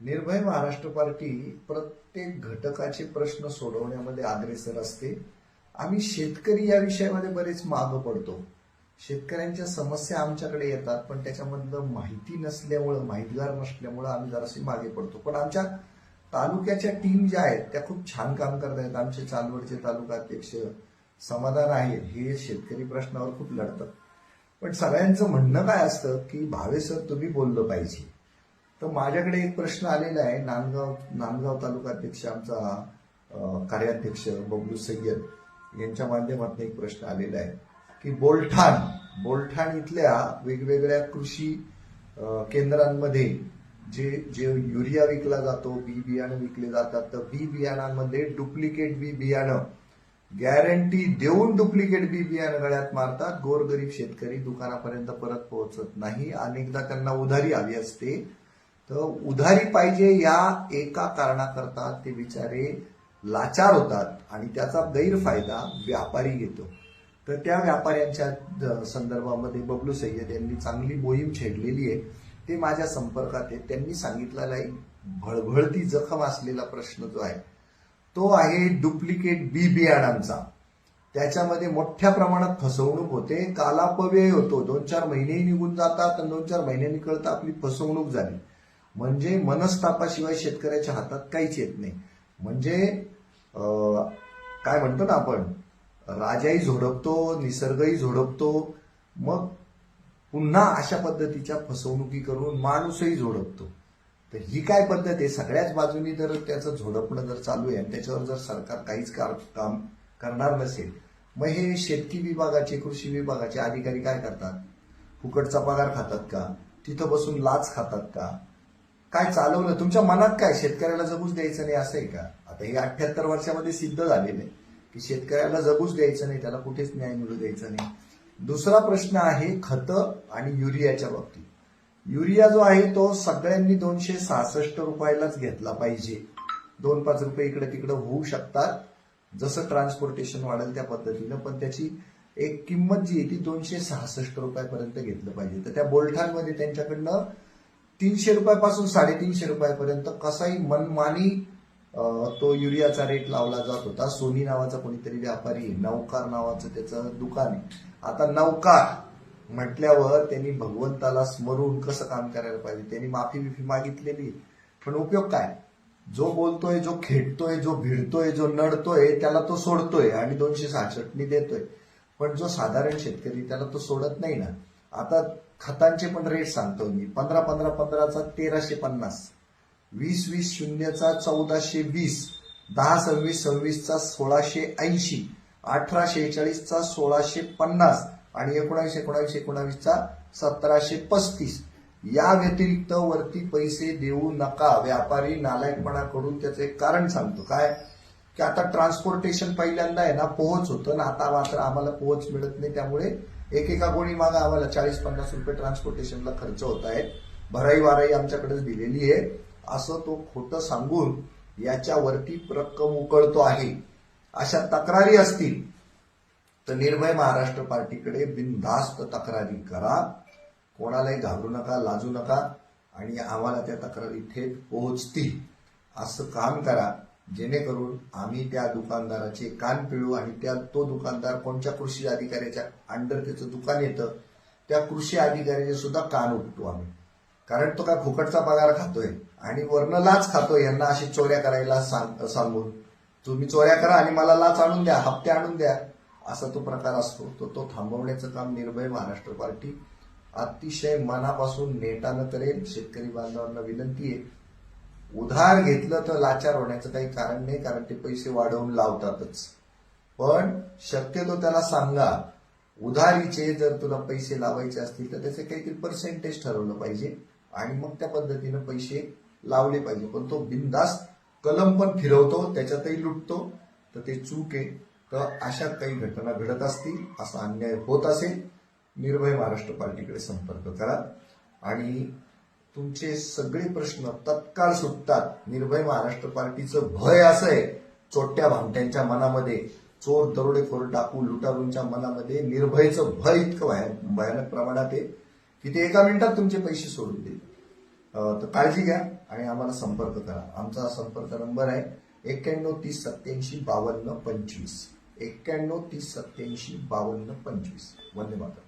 निर्भय महाराष्ट्र पार्टी प्रत्येक घटकाचे प्रश्न सोडवण्यामध्ये अग्रेसर असते. आम्ही शेतकरी या विषयामध्ये बरेच मागं पडतो. शेतकऱ्यांच्या समस्या आमच्याकडे येतात पण त्याच्यामधलं माहिती नसल्यामुळं माहितगार नसल्यामुळं आम्ही जराशी मागे पडतो. पण आमच्या तालुक्याच्या टीम ज्या आहेत त्या खूप छान काम करत आहेत. आमचे चालवडचे तालुका अध्यक्ष समाधान आहे. हे शेतकरी प्रश्नावर खूप लढतात. पण सगळ्यांचं म्हणणं काय असतं की भावे सर तुम्ही बोललं पाहिजे. तर माझ्याकडे एक प्रश्न आलेला आहे. नांदगाव नांदगाव तालुका अध्यक्ष आमचा कार्याध्यक्ष बबलू सय्यद यांच्या माध्यमातून एक प्रश्न आलेला आहे की बोलठाण बोलठाण इथल्या वेगवेगळ्या कृषी केंद्रांमध्ये जे जे युरिया विकला जातो बी बियाणं विकले जातात तर बी बियाणांमध्ये डुप्लिकेट बी बियाणं गॅरंटी देऊन डुप्लिकेट बी बियाणं गळ्यात मारतात. गोरगरीब शेतकरी दुकानापर्यंत परत पोहोचत नाही. अनेकदा त्यांना उधारी हवी असते. तर उधारी पाहिजे या एका कारणाकरता ते बिचारे लाचार होतात आणि त्याचा गैरफायदा व्यापारी घेतो. तर त्या व्यापाऱ्यांच्या संदर्भामध्ये बबलू सय्यद यांनी चांगली मोहीम छेडलेली आहे. ते माझ्या संपर्कात आहे त्यांनी सांगितलेला एक भळभळती जखम असलेला प्रश्न जो आहे तो आहे डुप्लिकेट बी बियाणांचा त्याच्यामध्ये मोठ्या प्रमाणात फसवणूक होते. कालापव्यय होतो. दोन चार महिनेही निघून जातात आणि दोन चार महिन्यांनी कळतं आपली फसवणूक झाली. म्हणजे मनस्तापाशिवाय शेतकऱ्याच्या हातात काहीच येत नाही. म्हणजे काय म्हणतो ना आपण राजाही झोडपतो निसर्गही झोडपतो मग पुन्हा अशा पद्धतीच्या फसवणुकी करून माणूसही झोडपतो. तर ही काय पद्धत आहे? सगळ्याच बाजूनी जर त्याचं झोडपणं जर चालू आहे आणि त्याच्यावर जर सरकार काहीच कार- काम करणार नसेल मग हे शेतकी विभागाचे कृषी विभागाचे अधिकारी काय करतात? फुकटचा पगार खातात का? तिथं बसून लाच खातात का? काय चालवलं? तुमच्या मनात काय? शेतकऱ्याला जगूच द्यायचं नाही असं आहे का? आता हे अठ्ठ्याहत्तर वर्षामध्ये सिद्ध झालेलं आहे की शेतकऱ्याला जगूच द्यायचं नाही त्याला कुठेच न्याय मिळू द्यायचा नाही. दुसरा प्रश्न आहे खतं आणि युरियाच्या बाबतीत. युरिया जो आहे तो सगळ्यांनी दोनशे सहासष्ट रुपयालाच घेतला पाहिजे. दोन पाच रुपये इकडे तिकडे होऊ शकतात. जसं ट्रान्सपोर्टेशन वाढेल त्या पद्धतीनं पण त्याची एक किंमत जी आहे ती दोनशे सहासष्ट रुपयापर्यंत घेतलं पाहिजे. तर त्या बोलठांमध्ये त्यांच्याकडनं तीनशे रुपयापासून साडेतीनशे रुपयापर्यंत कसाही मनमानी तो युरियाचा रेट लावला जात होता. सोनी नावाचा कोणीतरी व्यापारी नौकार नावाचं त्याचं दुकान आहे. आता नौकार म्हटल्यावर त्यांनी भगवंताला स्मरून कसं काम करायला पाहिजे? त्यांनी माफी बिफी मागितलेली आहे. पण उपयोग काय? जो बोलतोय जो खेटतोय जो भिडतोय जो नडतोय त्याला तो सोडतोय आणि दोनशे सहासष्टनी देतोय. पण जो साधारण शेतकरी त्याला तो सोडत नाही ना. आता खतांचे पण रेट सांगतो मी. पंधरा पंधरा पंधराचा तेराशे पन्नास. वीस वीस शून्यचा चौदाशे वीस. दहा सव्वीस सव्वीसचा सोळाशे ऐंशी. अठरा शेहेचाळीसचा सोळाशे पन्नास. आणि एकोणावीस एकोणावीस एकोणावीसचा सतराशे पस्तीस. या व्यतिरिक्त वरती पैसे देऊ नका. व्यापारी नालायकपणा करून त्याचं एक कारण सांगतो. काय? की आता ट्रान्सपोर्टेशन पहिल्यांदा आहे ना पोहोच होतं. ना आता मात्र आम्हाला पोहोच मिळत नाही. त्यामुळे एकेका गोणी मागा आम्हाला चाळीस पन्नास रुपये ट्रान्सपोर्टेशनला खर्च होत आहेत. भराई वाराई आमच्याकडे दिलेली आहे. असं तो खोटं सांगून याच्यावरती रक्कम उकळतो आहे. अशा तक्रारी असतील तर निर्भय महाराष्ट्र पार्टीकडे बिनधास्त तक्रारी करा. कोणालाही घाबरू नका लाजू नका. आणि आम्हाला त्या तक्रारी थेट पोहोचतील. असं काम करा. जेणेकरून आम्ही त्या दुकानदाराचे कान पिळू आणि त्या तो दुकानदार कोणत्या कृषी अधिकाऱ्याच्या अंडर त्याचं दुकान येतं त्या कृषी अधिकाऱ्याचे सुद्धा कान उपटू आम्ही. कारण तो काय फुकटचा पगार खातोय आणि वरनं लाच खातोय यांना अशी चोऱ्या करायला सांग सांगून. तुम्ही चोऱ्या करा आणि मला लाच आणून द्या हप्ते आणून द्या. असा तो प्रकार असतो. तो तो थांबवण्याचं काम निर्भय महाराष्ट्र पार्टी अतिशय मनापासून नेटानं करेल. शेतकरी बांधवांना विनंती आहे. उधार घेतलं तर लाचार होण्याचं काही कारण नाही कारण ते पैसे वाढवून लावतातच. पण शक्यतो त्याला सांगा उधारीचे जर तुला पैसे लावायचे असतील तर त्याचे काहीतरी पर्सेंटेज ठरवलं पाहिजे आणि मग त्या पद्धतीनं पैसे लावले पाहिजे. पण तो बिंदास कलम पण फिरवतो त्याच्यातही लुटतो तर ते चूक आहे. तर अशा काही घटना घडत असतील असा अन्याय होत असेल निर्भय महाराष्ट्र पार्टीकडे संपर्क करा. आणि तुमचे सगळे प्रश्न तत्काळ सुटतात. निर्भय महाराष्ट्र पार्टीचं भय असं आहे. चोट्या भामट्यांच्या मनामध्ये चोर दरोडेखोर डाकू लुटारूंच्या मनामध्ये निर्भयचं भय इतकं भया- भयानक प्रमाणात आहे. की ते एका मिनिटात तुमचे पैसे सोडून देईल. तर काळजी घ्या आणि आम्हाला संपर्क करा. आमचा संपर्क नंबर आहे एक्क्याण्णव तीस सत्याऐंशी बावन्न पंचवीस. एक्क्याण्णव तीस सत्याऐंशी बावन्न पंचवीस. वंदे मातरम.